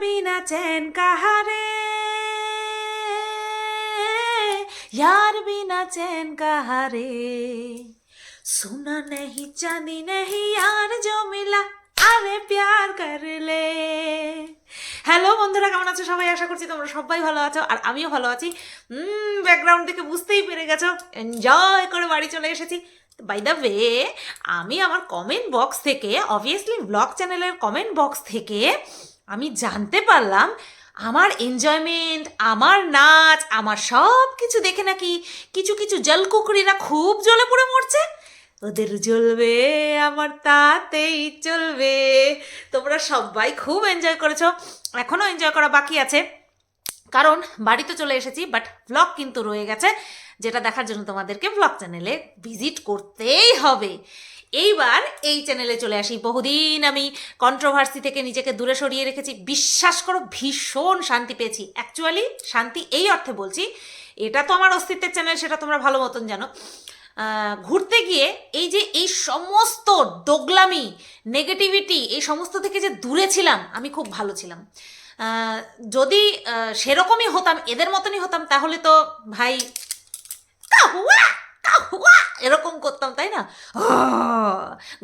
बिना चैन कहा रे यार बिना चैन कहा रे सुना नहीं चांदी नहीं यार जो मिला আরে প্যার করলে হ্যালো বন্ধুরা কেমন আছো সবাই আশা করছি তোমরা সবাই ভালো আছো আর আমিও ভালো আছি ব্যাকগ্রাউন্ড থেকে বুঝতেই পেরে গেছো এনজয় করে বাড়ি চলে এসেছি বাই দ্য ওয়ে আমি আমার কমেন্ট বক্স থেকে অবভিয়াসলি ব্লগ চ্যানেলের কমেন্ট বক্স থেকে আমি জানতে পারলাম আমার এনজয়মেন্ট আমার নাচ, আমার সব কিছু দেখে নাকি কিছু কিছু জলকুকুরিরা খুব জলে পড়ে মরছে। ওদের জ্বলবে, আমার তাতেই চলবে। তোমরা সবাই খুব এনজয় করেছ। এখনও এনজয় করা বাকি আছে। কারণ বাড়িতে চলে এসেছি বাট ভ্লগ কিন্তু রয়ে গেছে, যেটা দেখার জন্য তোমাদেরকে ভ্লগ চ্যানেলে ভিজিট করতেই হবে। এইবার এই চ্যানেলে চলে আসি। বহুদিন আমি কন্ট্রোভার্সি থেকে নিজেকে দূরে সরিয়ে রেখেছি। বিশ্বাস করো, ভীষণ শান্তি পেয়েছি। অ্যাকচুয়ালি শান্তি এই অর্থে বলছি, এটা তো আমার অস্তিত্বের চ্যানেল সেটা তোমরা ভালো মতন জানো। ঘুরতে গিয়ে এই যে এই সমস্ত দোগলামি নেগেটিভিটি এই সমস্ত থেকে যে দূরে ছিলাম, আমি খুব ভালো ছিলাম। যদি সেরকমই হতাম, এদের মতনই হতাম, তাহলে তো ভাই, কাহুয়া! এরকম করতাম, তাই না?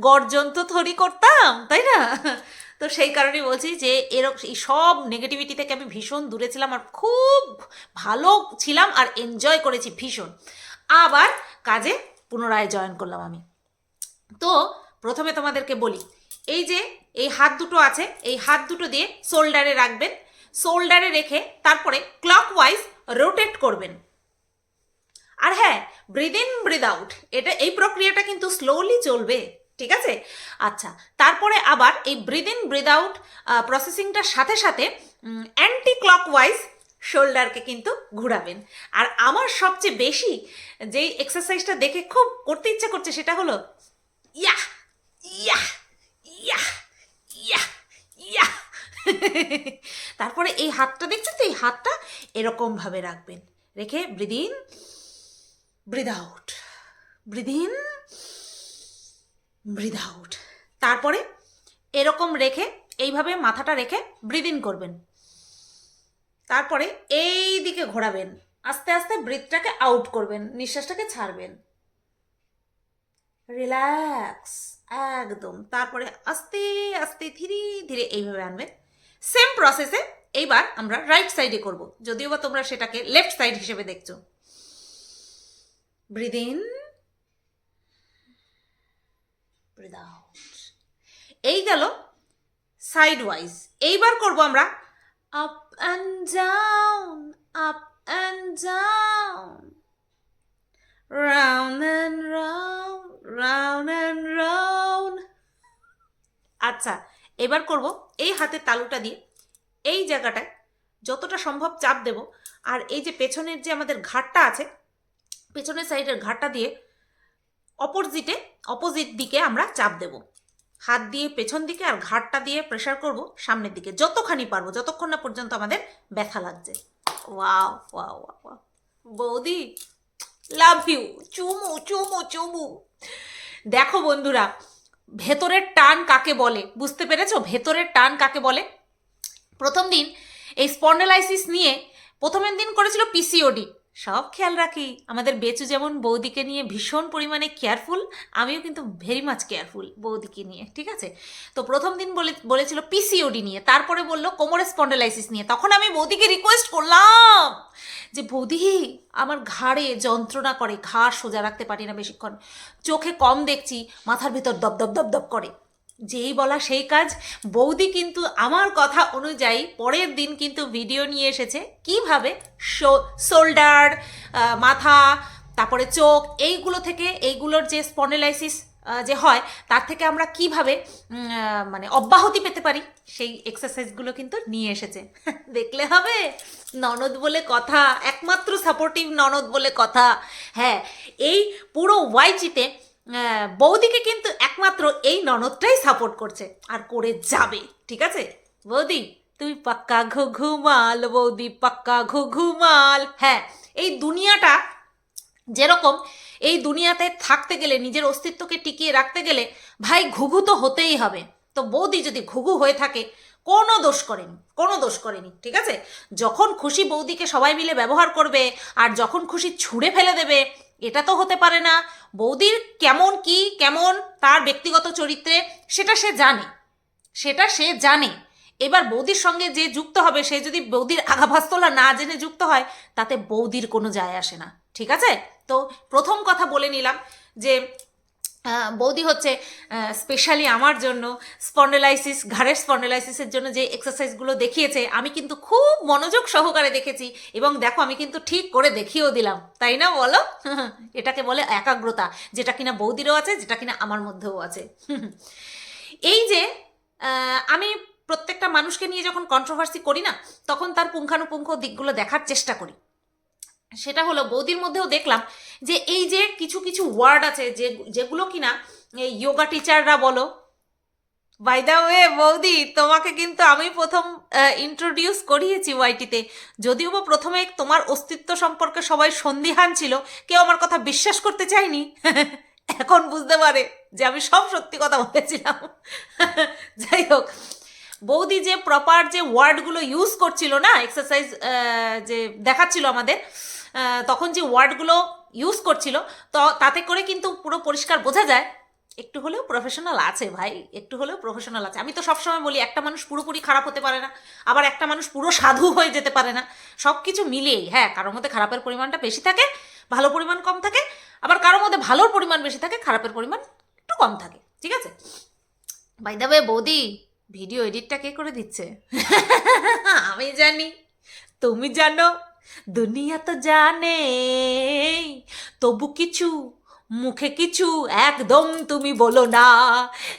গর্জন তো থরি করতাম, তাই না? তো সেই কারণেই বলছি যে এরকম এই সব নেগেটিভিটি থেকে আমি ভীষণ দূরে ছিলাম আর খুব ভালো ছিলাম আর এনজয় করেছি ভীষণ। আবার কাজে পুনরায় জয়েন করলাম আমি। তো প্রথমে তোমাদেরকে বলি, এই যে এই হাত দুটো আছে, এই হাত দুটো দিয়ে শোল্ডারে রাখবেন শোল্ডারে রেখে তারপরে ক্লকওয়াইজ রোটেট করবেন। আর হ্যাঁ ব্রিদ ইন ব্রিদ আউট এটা এই প্রক্রিয়াটা কিন্তু স্লোলি চলবে, ঠিক আছে? আচ্ছা তারপরে আবার এই ব্রিদ ইন ব্রিদ আউট প্রসেসিংটার সাথে সাথে অ্যান্টি ক্লকওয়াইজ শোল্ডারকে কিন্তু ঘুরাবেন। আর আমার সবচেয়ে বেশি যেই এক্সারসাইজটা দেখে খুব করতে ইচ্ছা করছে সেটা হলো ইয়া ইয়া ইয়া ইয়া ইয়া তারপরে এই হাতটা, দেখছেন তো এই হাতটা এরকমভাবে রাখবেন। রেখে breathe in breathe out breathe in breathe out তারপরে এরকম রেখে, এইভাবে মাথাটা রেখে ব্রিদ ইন করবেন। তারপরে এই দিকে ঘোরাবেন। আস্তে আস্তে ব্রিথটাকে আউট করবেন, নিঃশ্বাসটাকে ছাড়বেন। রিল্যাক্স একদম। তারপরে আস্তে আস্তে, ধীরে ধীরে এইভাবে আনবেন। সেম প্রসেসে এইবার আমরা রাইট সাইডে করব। যদিও বা তোমরা সেটাকে লেফট সাইড হিসেবে দেখছ। ব্রিদ ইন ব্রিদ আউট এই গেল সাইড ওয়াইজ এইবার করব আমরা up and down up and down round and round round and round আচ্ছা এবার করব এই হাতের তালুটা দিয়ে এই জায়গাটায় যতটা সম্ভব চাপ দেব। আর এই যে পেছনের যে আমাদের ঘাটটা আছে পেছনের সাইডের ঘাটটা দিয়ে অপোজিটে অপোজিট দিকে আমরা চাপ দেব। হাত দিয়ে পেছন দিকে আর ঘাটটা দিয়ে প্রেশার করব সামনের দিকে। যতখানি পারব, যতক্ষণ না পর্যন্ত আমাদের ব্যথা লাগছে। ওয়াও বৌদি লাভ ইউ চুমু চুমু চুমু। দেখো বন্ধুরা, ভেতরের টান কাকে বলে? বুঝতে পেরেছ? ভেতরের টান কাকে বলে? প্রথম দিন এই স্পন্ডেলাইসিস নিয়ে প্রথমের দিন করেছিল পিসিওডি সব খেয়াল রাখি। আমাদের বেচু যেমন বৌদিকে নিয়ে ভীষণ পরিমাণে কেয়ারফুল আমিও কিন্তু ভেরি মাচ কেয়ারফুল বৌদিকে নিয়ে, ঠিক আছে? তো প্রথম দিন বলে, বলেছিল পিসিওডি নিয়ে, তারপরে বলল কোমরের স্পন্ডেলাইসিস নিয়ে। তখন আমি বৌদিকে রিকোয়েস্ট করলাম যে, বৌদি, আমার ঘাড়ে যন্ত্রণা করে ঘাড় সোজা রাখতে পারি না বেশিক্ষণ। চোখে কম দেখছি, মাথার ভিতর দপ দপ দপ দপ করে। যেই বলা সেই কাজ। বৌদি কিন্তু আমার কথা অনুযায়ী পরের দিন কিন্তু ভিডিও নিয়ে এসেছে। কীভাবে? শোল্ডার মাথা তারপরে চোখ এইগুলো থেকে এইগুলোর যে স্পন্ডেলাইসিস যে হয় তার থেকে আমরা কীভাবে মানে অব্যাহতি পেতে পারি সেই এক্সারসাইজগুলো কিন্তু নিয়ে এসেছে। দেখলে হবে? ননদ বলে কথা একমাত্র সাপোর্টিভ ননদ বলে কথা। হ্যাঁ এই পুরো ওয়াইচিতে আহ, বৌদিকে কিন্তু একমাত্র এই ননদটাই সাপোর্ট করছে। আর করে যাবে, ঠিক আছে? বৌদি তুই পাক্কা ঘুঘুমাল বৌদি পাক্কা ঘুঘুমাল হ্যাঁ এই দুনিয়াটা যেরকম, এই দুনিয়াতে থাকতে গেলে, নিজের অস্তিত্বকে টিকিয়ে রাখতে গেলে, ভাই, ঘুঘু তো হতেই হবে। তো বৌদি যদি ঘুঘু হয়ে থাকে, কোনো দোষ করেনি, কোনো দোষ করেনি, ঠিক আছে? যখন খুশি বৌদিকে সবাই মিলে ব্যবহার করবে, আর যখন খুশি ছুঁড়ে ফেলে দেবে এটা তো হতে পারে না। বৌদির কেমন কি, কেমন তার ব্যক্তিগত চরিত্রে, সেটা সে জানে। সেটা সে জানে। এবার বৌদির সঙ্গে যে যুক্ত হবে, সে যদি বৌদির আগাভাস্তলা না জেনে যুক্ত হয়, তাতে বৌদির কোনো যায় আসে না। ঠিক আছে? তো প্রথম কথা বলে নিলাম যে বৌদি হচ্ছে স্পেশালি আমার জন্য স্পন্ডেলাইসিস ঘাড়ের স্পন্ডেলাইসিসের জন্য যে এক্সারসাইজগুলো দেখিয়েছে, আমি কিন্তু খুব মনোযোগ সহকারে দেখেছি এবং দেখো আমি কিন্তু ঠিক করে দেখিয়েও দিলাম, তাই না বলো? এটাকে বলে একাগ্রতা, যেটা কিনা বৌদিরও আছে, যেটা কিনা আমার মধ্যেও আছে। এই যে আমি প্রত্যেকটা মানুষকে নিয়ে যখন কন্ট্রোভার্সি করি না, তখন তার পুঙ্খানুপুঙ্খ দিকগুলো দেখার চেষ্টা করি। সেটা হলো বৌদির মধ্যেও দেখলাম যে এই যে কিছু কিছু ওয়ার্ড আছে যে, যেগুলো কিনা যোগা টিচাররা বলো বাই দ্য ওয়ে বৌদি, তোমাকে কিন্তু আমি প্রথম ইন্ট্রোডিউস করিয়েছি ওয়াইটিতে যদিও বা প্রথমে তোমার অস্তিত্ব সম্পর্কে সবাই সন্দিহান ছিল, কেউ আমার কথা বিশ্বাস করতে চায়নি। এখন বুঝতে পারে যে আমি সব সত্যি কথা বলেছিলাম। যাই হোক, বৌদি যে প্রপার যে ওয়ার্ডগুলো ইউজ করছিল না এক্সারসাইজ যে দেখাচ্ছিল আমাদের তখন যে ওয়ার্ডগুলো ইউজ করছিল, তো তাতে করে কিন্তু পুরো পরিষ্কার বোঝা যায়, একটু হলেও প্রফেশনাল আছে ভাই, একটু হলেও প্রফেশনাল আছে। আমি তো সবসময় বলি, একটা মানুষ পুরোপুরি খারাপ হতে পারে না, আবার একটা মানুষ পুরো সাধু হয়ে যেতে পারে না। সব কিছু মিলিয়েই হ্যাঁ কারোর মধ্যে খারাপের পরিমাণটা বেশি থাকে, ভালো পরিমাণ কম থাকে, আবার কারোর মধ্যে ভালোর পরিমাণ বেশি থাকে, খারাপের পরিমাণ একটু কম থাকে, ঠিক আছে? বাই দ্য ওয়ে বৌদি ভিডিও এডিটটা কে করে দিচ্ছে? আমি জানি, তুমি জানো। দুনিয়া তো জানে। তবু কিছু, মুখে কিছু একদম তুমি বলো না।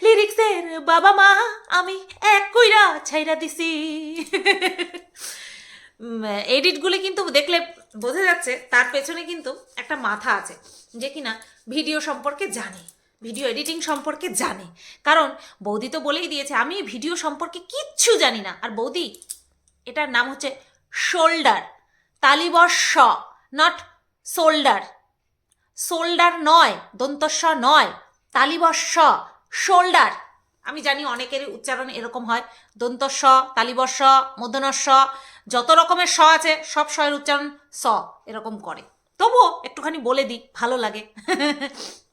লিরিক্সের বাবা মা আমি এক কইরা ছাইরা দিছি। এডিটগুলি কিন্তু দেখলে বোঝা যাচ্ছে, তার পেছনে কিন্তু একটা মাথা আছে, যে কিনা ভিডিও সম্পর্কে জানে, ভিডিও এডিটিং সম্পর্কে জানে। কারণ বৌদি তো বলেই দিয়েছে, আমি ভিডিও সম্পর্কে কিচ্ছু জানি না। আর বৌদি, এটার নাম হচ্ছে শোল্ডার তালিবর্ষ নট শোল্ডার শোল্ডার নয়, দন্তস্ব নয়, তালিবর্ষ শোল্ডার আমি জানি অনেকের উচ্চারণ এরকম হয়, দন্তস্ব, তালিবর্ষ মধ্যনস্ব যত রকমের স আছে, সব স্বয়ের উচ্চারণ স এরকম করে। তবুও একটুখানি বলে দিই, ভালো লাগে।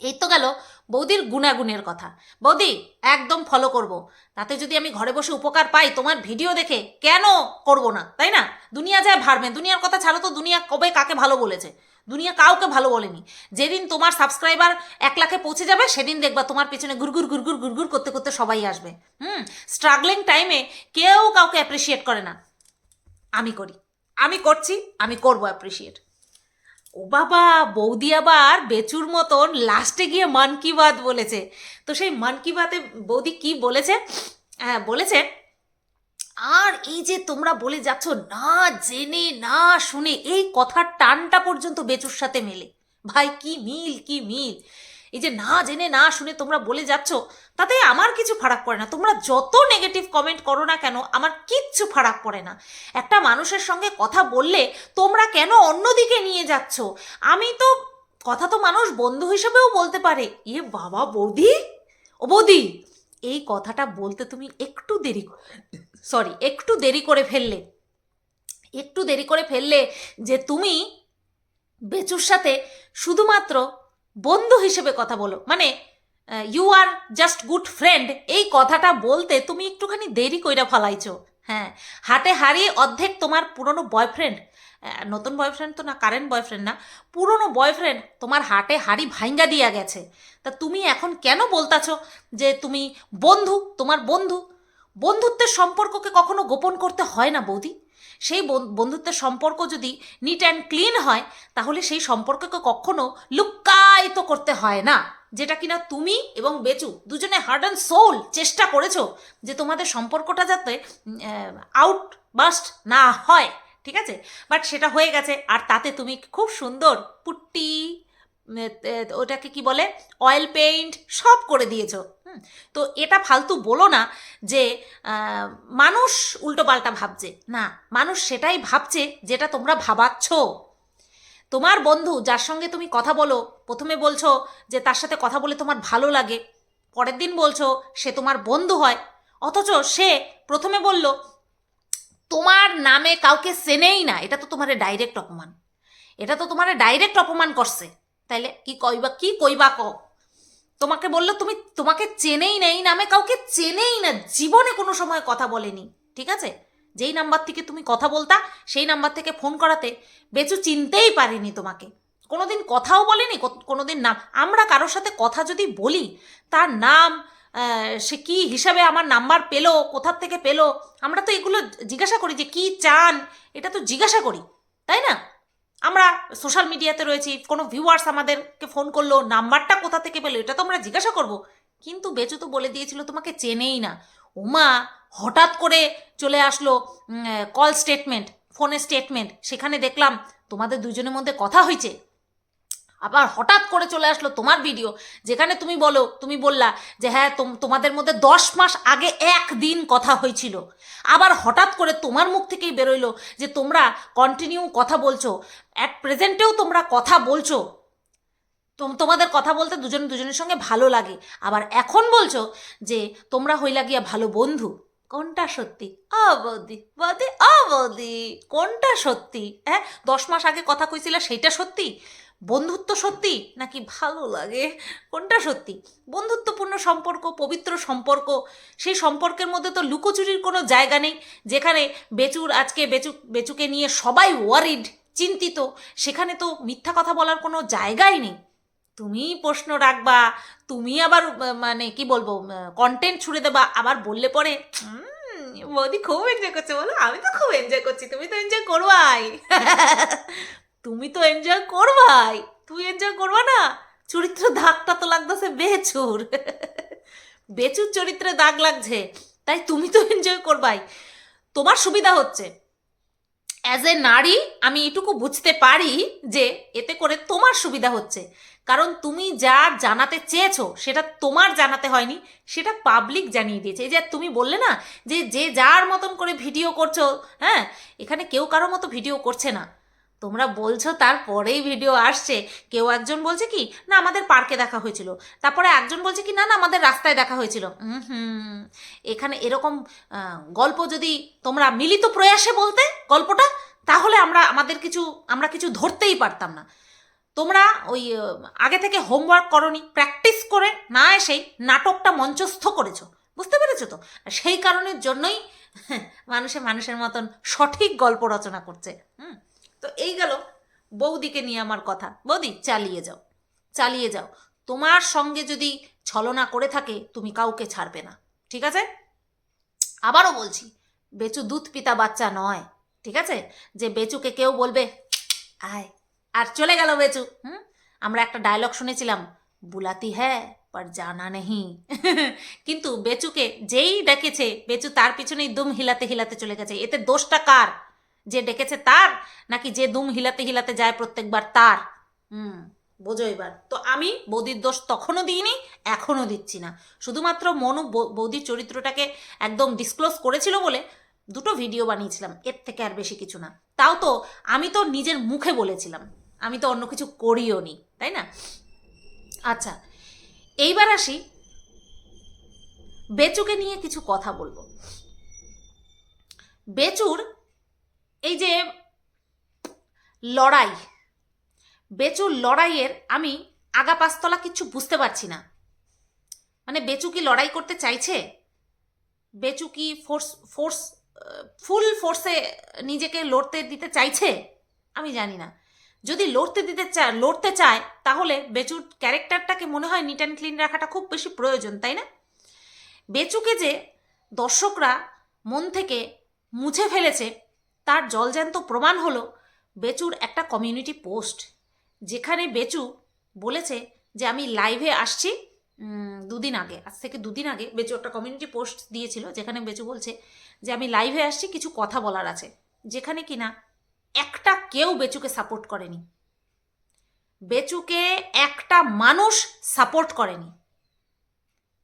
এই তো গেল বৌদির গুণাগুণের কথা। বৌদি, একদম ফলো করব। তাতে যদি আমি ঘরে বসে উপকার পাই, তোমার ভিডিও দেখে কেন করব না, তাই না? দুনিয়া যায় ভারমে দুনিয়ার কথা ছাড়ো তো দুনিয়া কবে কাকে ভালো বলেছে? দুনিয়া কাউকে ভালো বলেনি। যেদিন তোমার সাবস্ক্রাইবার এক লাখে পৌঁছে যাবে, সেদিন দেখবা তোমার পেছনে গুরগুর গুরগুর গুরগুর করতে করতে সবাই আসবে। হুম? স্ট্রাগলিং টাইমে কেউ কাউকে অ্যাপ্রিসিয়েট করে না। আমি করি। আমি করছি, আমি করব অ্যাপ্রিসিয়েট ও বাবা, বৌদি আবার বেচুর মতন লাস্টে গিয়ে মান কি বাত বলেছে। তো সেই মান কি বাতে বৌদি কি বলেছে? হ্যাঁ বলেছে, আর এই যে তোমরা বলে যাচ্ছ, না জেনে, না শুনে, এই কথার টানটা পর্যন্ত বেচুর সাথে মেলে। ভাই, কি মিল কি মিল? এই যে না জেনে, না শুনে তোমরা বলে যাচ্ছ তাতে আমার কিছু ফারাক পড়ে না। তোমরা যত নেগেটিভ কমেন্ট করো না কেন, আমার কিচ্ছু ফারাক পড়ে না। একটা মানুষের সঙ্গে কথা বললে তোমরা কেন অন্যদিকে নিয়ে যাচ্ছ? আমি তো, কথা তো মানুষ বন্ধু হিসেবেও বলতে পারে। ইয়ে বাবা, বৌদি? ও বৌদি, এই কথাটা বলতে তুমি একটু দেরি সরি একটু দেরি করে ফেললে। একটু দেরি করে ফেললে যে তুমি বেচুর সাথে শুধুমাত্র বন্ধু হিসেবে কথা বলো। মানে you are just good friend এই কথাটা বলতে তুমি একটুখানি দেরি কইরা ফালাইছো। হ্যাঁ হাটে হারিয়ে অর্ধেক তোমার পুরনো বয়ফ্রেন্ড নতুন বয়ফ্রেন্ড তো না কারেন্ট বয়ফ্রেন্ড না, পুরনো বয়ফ্রেন্ড তোমার হাটে হাড়ি ভাইঙ্গা দিয়া গেছে। তা তুমি এখন কেন বলতাছো যে তুমি বন্ধু, তোমার বন্ধু? বন্ধুত্বের সম্পর্ককে কখনো গোপন করতে হয় না বৌদি। সেই বন- বন্ধুত্বের সম্পর্ক যদি নিট অ্যান্ড ক্লিন হয়, তাহলে সেই সম্পর্ককে কখনো লুক্কায়িত করতে হয় না। যেটা কিনা তুমি এবং বেচু দুজনে হার্ড অ্যান্ড সোল চেষ্টা করেছ যে তোমাদের সম্পর্কটা যাতে আউট বাস্ট না হয়, ঠিক আছে? বাট সেটা হয়ে গেছে, আর তাতে তুমি খুব সুন্দর পুট্টি ওটাকে কি বলে? অয়েল পেইন্ট সব করে দিয়েছ। তো এটা ফালতু বলো না যে মানুষ উল্টোপাল্টা ভাবছে। না, মানুষ সেটাই ভাবছে যেটা তোমরা ভাবাচ্ছ। তোমার বন্ধু যার সঙ্গে তুমি কথা বলো, প্রথমে বলছো যে তার সাথে কথা বলে তোমার ভালো লাগে, পরের দিন বলছো সে তোমার বন্ধু হয়। অথচ সে প্রথমে বলল, তোমার নামে কাউকে চেনেই না। এটা তো তোমার ডাইরেক্ট অপমান। এটা তো তোমার ডাইরেক্ট অপমান করছে। তাইলে কি কইবা কি কইবা ক তোমাকে বলল, তুমি তোমাকে চেনেই না, এই নামে কাউকে চেনেই না, জীবনে কোনো সময় কথা বলেনি। ঠিক আছে? যেই নাম্বার থেকে তুমি কথা বলতা, সেই নাম্বার থেকে ফোন করাতে বেচু চিনতেই পারিনি তোমাকে। কোনোদিন কথাও বলেনি কোনোদিন নাম আমরা কারোর সাথে কথা যদি বলি, তার নাম সে কি হিসাবে আমার নাম্বার পেল, কোথার থেকে পেল, আমরা তো এগুলো জিজ্ঞাসা করি যে কি চান, এটা তো জিজ্ঞাসা করি, তাই না? আমরা সোশ্যাল মিডিয়াতে রয়েছি, কোনো ভিউয়ার্স আমাদেরকে ফোন করল, নাম্বারটা কোথা থেকে পেল, এটা তো আমরা জিজ্ঞাসা করব। কিন্তু বেচু তো বলে দিয়েছিল, তোমাকে চেনেই না। উমা হঠাৎ করে চলে আসলো কল স্টেটমেন্ট ফোনের স্টেটমেন্ট সেখানে দেখলাম তোমাদের দুজনের মধ্যে কথা হয়েছে। আবার হঠাৎ করে চলে আসলো তোমার ভিডিও যেখানে তুমি বলো, তুমি বললা যে হ্যাঁ তোম- তোমাদের মধ্যে দশ মাস আগে একদিন কথা হয়েছিল। আবার হঠাৎ করে তোমার মুখ থেকেই বেরোইলো যে তোমরা কন্টিনিউ কথা বলছো। অ্যাট প্রেজেন্টেও তোমরা কথা বলছো। তোম- তোমাদের কথা বলতে দুজন, দুজনের সঙ্গে ভালো লাগে। আবার এখন বলছো যে তোমরা হইলা গিয়া ভালো বন্ধু। কোনটা সত্যি? অ বৌদি বৌদি, কোনটা সত্যি? হ্যাঁ দশ মাস আগে কথা কইছিলা, সেইটা সত্যি? বন্ধুত্ব সত্যি নাকি ভালো লাগে? কোনটা সত্যি? বন্ধুত্বপূর্ণ সম্পর্ক পবিত্র সম্পর্ক সেই সম্পর্কের মধ্যে তো লুকোচুরির কোনো জায়গা নেই। যেখানে বেচুর আজকে বেচু বেচুকে নিয়ে সবাই ওয়ারিড চিন্তিত সেখানে তো মিথ্যা কথা বলার কোনো জায়গাই নেই। তুমি প্রশ্ন রাখবা তুমি আবার মানে কি বলব কন্টেন্ট ছুড়ে দেবা আবার বললে পরে "উম, বৌদি খুব এনজয় করছে বলো আমি তো খুব এনজয় করছি তুমি তো এনজয় করবাই তুমি তো এনজয় করবাই। তুই এনজয় করবা না? চরিত্র দাগটা তো লাগতেছে বেচুর। বেচুর চরিত্রে দাগ লাগছে, তাই তুমি তো এনজয় করবাই। তোমার সুবিধা হচ্ছে অ্যাজ এ নারী আমি এটুকু বুঝতে পারি যে এতে করে তোমার সুবিধা হচ্ছে। কারণ তুমি যা জানাতে চেয়েছো, সেটা তোমার জানাতে হয়নি, সেটা পাবলিক জানিয়ে দিয়েছে। এই যে তুমি বললে না, যে যে যার মতন করে ভিডিও করছ হ্যাঁ এখানে কেউ কারও মতো ভিডিও করছে না। তোমরা বলছো তারপরেই ভিডিও আসছে। কেউ একজন বলছে কি, না, আমাদের পার্কে দেখা হয়েছিল। তারপরে একজন বলছে কি, না না, আমাদের রাস্তায় দেখা হয়েছিল। হুম এখানে এরকম গল্প যদি তোমরা মিলিত প্রয়াসে বলতে গল্পটা, তাহলে আমরা, আমাদের কিছু, আমরা কিছু ধরতেই পারতাম না। তোমরা ওই আগে থেকে হোমওয়ার্ক করনি প্র্যাকটিস করে না এসেই নাটকটা মঞ্চস্থ করেছ। বুঝতে পেরেছ তো? সেই কারণের জন্যই মানুষে মানুষের মতন সঠিক গল্প রচনা করছে। হুম। তো এই গেল বৌদিকে নিয়ে আমার কথা। বৌদি, চালিয়ে যাও চালিয়ে যাও। তোমার সঙ্গে যদি ছলনা করে থাকে, তুমি কাউকে ছাড়বে না, ঠিক আছে? আবারও বলছি, বেচু দুধ পিতা বাচ্চা নয়, ঠিক আছে? যে বেচুকে কেউ বলবে, আয়, আর চলে গেল বেচু। হুম? আমরা একটা ডায়লগ শুনেছিলাম, বুলাতি হ্যাঁ পর জানা নেই কিন্তু বেচুকে যেই ডেকেছে বেচু তার পিছনেই দুম হিলাতে হিলাতে চলে গেছে। এতে দোষটা কার? যে ডেকেছে তার, নাকি যে দুম হিলাতে হিলাতে যায় প্রত্যেকবার তার? হুম, বোঝো এবার। তো আমি বৌদির দোষ তখনও দিইনি, এখনও দিচ্ছি না। শুধুমাত্র মনু বৌদির চরিত্রটাকে একদম ডিসক্লোজ করেছিল বলে দুটো ভিডিও বানিয়েছিলাম, এর থেকে আর বেশি কিছু না। তাও তো আমি তো নিজের মুখে বলেছিলাম, আমি তো অন্য কিছু করিও নি, তাই না? আচ্ছা এইবার আসি বেচুকে নিয়ে কিছু কথা বলব। বেচুর এই যে লড়াই বেচুর লড়াইয়ের আমি আগা পাঁচতলা কিছু বুঝতে পারছি না। মানে বেচু কি লড়াই করতে চাইছে? বেচু কি ফোর্স ফোর্স ফুল ফোর্সে নিজেকে লড়তে দিতে চাইছে? আমি জানি না। যদি লড়তে দিতে চায় লড়তে চায়, তাহলে বেচুর ক্যারেক্টারটাকে মনে হয় নিট অ্যান্ড ক্লিন রাখাটা খুব বেশি প্রয়োজন, তাই না? বেচুকে যে দর্শকরা মন থেকে মুছে ফেলেছে তার জলজ্যান্ত প্রমাণ হলো বেচুর একটা কমিউনিটি পোস্ট যেখানে বেচু বলেছে যে আমি লাইভে আসছি দুদিন আগে, আজ থেকে দুদিন আগে বেচু একটা কমিউনিটি পোস্ট দিয়েছিল, যেখানে বেচু বলছে যে আমি লাইভে আসছি, কিছু কথা বলার আছে, যেখানে কিনা একটা কেউ বেচুকে সাপোর্ট করেনি। বেচুকে একটা মানুষ সাপোর্ট করেনি।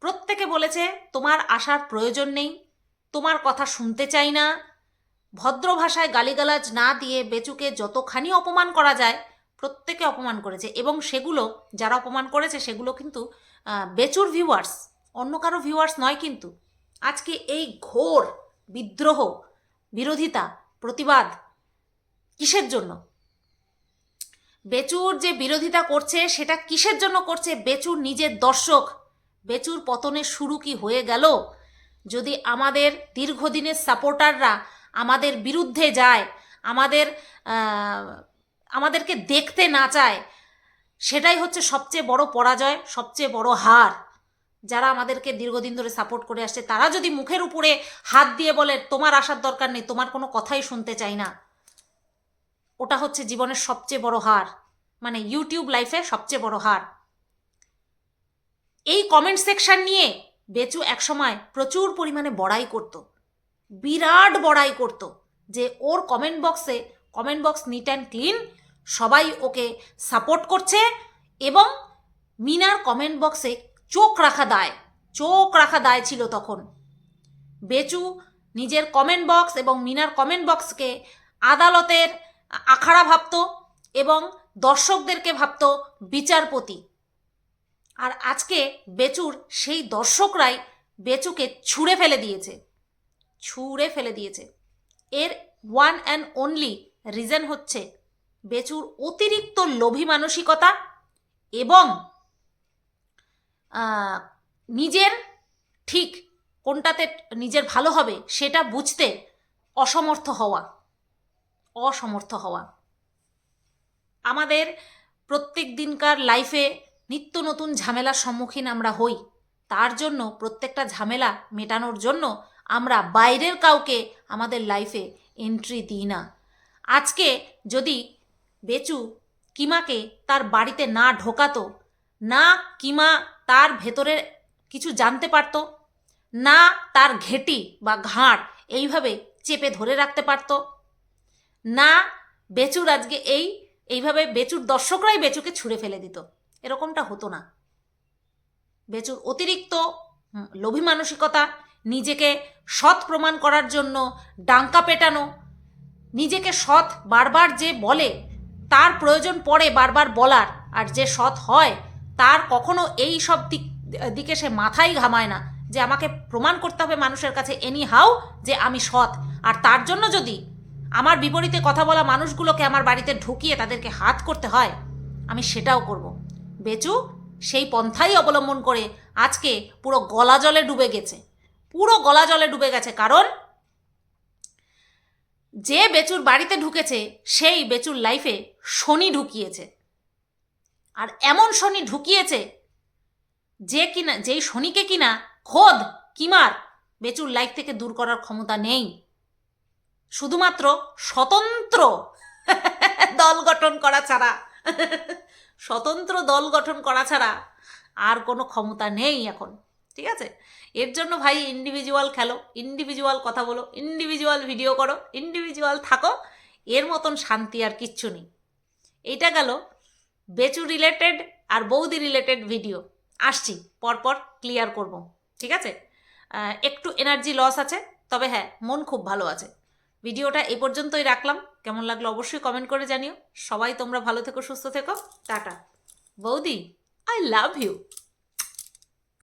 প্রত্যেকে বলেছে, তোমার আসার প্রয়োজন নেই, তোমার কথা শুনতে চাই না ভদ্র ভাষায় গালিগালাজ না দিয়ে বেচুকে যতখানি অপমান করা যায়, প্রত্যেকে অপমান করেছে এবং সেগুলো, যারা অপমান করেছে সেগুলো কিন্তু বেচুর ভিউয়ার্স অন্য কারও ভিউয়ার্স নয় কিন্তু। আজকে এই ঘোর বিদ্রোহ, বিরোধিতা, প্রতিবাদ কিসের জন্য? বেচুর যে বিরোধিতা করছে সেটা কিসের জন্য করছে? বেচুর নিজের দর্শক, বেচুর পতনের শুরু কি হয়ে গেল? যদি আমাদের দীর্ঘদিনের সাপোর্টাররা আমাদের বিরুদ্ধে যায়, আমাদের আমাদেরকে দেখতে না চায়, সেটাই হচ্ছে সবচেয়ে বড় পরাজয়, সবচেয়ে বড় হার। যারা আমাদেরকে দীর্ঘদিন ধরে সাপোর্ট করে আসছে, তারা যদি মুখের উপরে হাত দিয়ে বলে, তোমার আসার দরকার নেই, তোমার কোনো কথাই শুনতে চাই না। ওটা হচ্ছে জীবনের সবচেয়ে বড় হার মানে ইউটিউব লাইফে সবচেয়ে বড় হার। এই কমেন্ট সেকশন নিয়ে বেচু একসময় প্রচুর পরিমাণে বড়াই করত। বিরাট বড়াই করত যে ওর কমেন্ট বক্সে comment box neat and clean সবাই ওকে সাপোর্ট করছে এবং মিনার কমেন্ট বক্সে চোখ রাখা দায়, চোখ রাখা দায় ছিল তখন। বেচু নিজের কমেন্ট বক্স এবং মিনার কমেন্ট বক্সকে আদালতের আখাড়া ভাবত এবং দর্শকদেরকে ভাবত বিচারপতি। আর আজকে বেচুর সেই দর্শকরাই বেচুকে ছুঁড়ে ফেলে দিয়েছে। ছুঁড়ে ফেলে দিয়েছে। এর ওয়ান অ্যান্ড অনলি রিজন হচ্ছে বেচুর অতিরিক্ত লোভী মানসিকতা এবং নিজের ঠিক কোনটাতে নিজের ভালো হবে সেটা বুঝতে অসমর্থ হওয়া। অসমর্থ হওয়া। আমাদের প্রত্যেক দিনকার লাইফে নিত্য নতুন ঝামেলার সম্মুখীন আমরা হই। তার জন্য প্রত্যেকটা ঝামেলা মেটানোর জন্য আমরা বাইরের কাউকে আমাদের লাইফে এন্ট্রি দিই না। আজকে যদি বেচু কিমাকে তার বাড়িতে না ঢোকাতো, না কিমা তার ভেতরের কিছু জানতে পারতো, না তার ঘেটি বা ঘাড় এইভাবে চেপে ধরে রাখতে পারতো, না বেচুর আজকে এই, এইভাবে বেচুর দর্শকরাই বেচুকে ছুঁড়ে ফেলে দিত, এরকমটা হতো না। বেচুর অতিরিক্ত লোভী মানসিকতা, নিজেকে সৎ প্রমাণ করার জন্য ডাঙ্কা পেটানো। নিজেকে সৎ বারবার যে বলে, তার প্রয়োজন পড়ে বারবার বলার, আর যে সৎ হয়, তার কখনো এই সব দিক, দিকে সে মাথাই ঘামায় না যে আমাকে প্রমাণ করতে হবে মানুষের কাছে এনি হাউ যে আমি সৎ। আর তার জন্য যদি আমার বিপরীতে কথা বলা মানুষগুলোকে আমার বাড়িতে ঢুকিয়ে তাদেরকে হাত করতে হয়, আমি সেটাও করব। বেচু, সেই পন্থাই অবলম্বন করে আজকে পুরো গলা জলে ডুবে গেছে। পুরো গলা জলে ডুবে গেছে। কারণ যে বেচুর বাড়িতে ঢুকেছে, সেই বেচুর লাইফে শনি ঢুকিয়েছে। আর এমন শনি ঢুকিয়েছে যে কিনা, যেই শনিকে কিনা খোদ, কিমার বেচুর লাইফ থেকে দূর করার ক্ষমতা নেই। শুধুমাত্র স্বতন্ত্র দল গঠন করা ছাড়া, স্বতন্ত্র দল গঠন করা ছাড়া আর কোনো ক্ষমতা নেই এখন। ঠিক আছে? এর জন্য ভাই ইন্ডিভিজুয়াল খেলো ইন্ডিভিজুয়াল কথা বলো ইন্ডিভিজুয়াল ভিডিও করো ইন্ডিভিজুয়াল থাকো, এর মতন শান্তি আর কিচ্ছু নেই। এইটা গেল বেচু রিলেটেড আর বৌদি রিলেটেড ভিডিও আসছি, পরপর ক্লিয়ার করব, ঠিক আছে? একটু এনার্জি লস আছে, তবে হ্যাঁ মন খুব ভালো আছে। ভিডিওটা এ পর্যন্তই রাখলাম, কেমন লাগল অবশ্যই কমেন্ট করে জানিও। সবাই তোমরা ভালো থেকো, সুস্থ থেকো, টাটা। বৌদি আই লাভ ইউ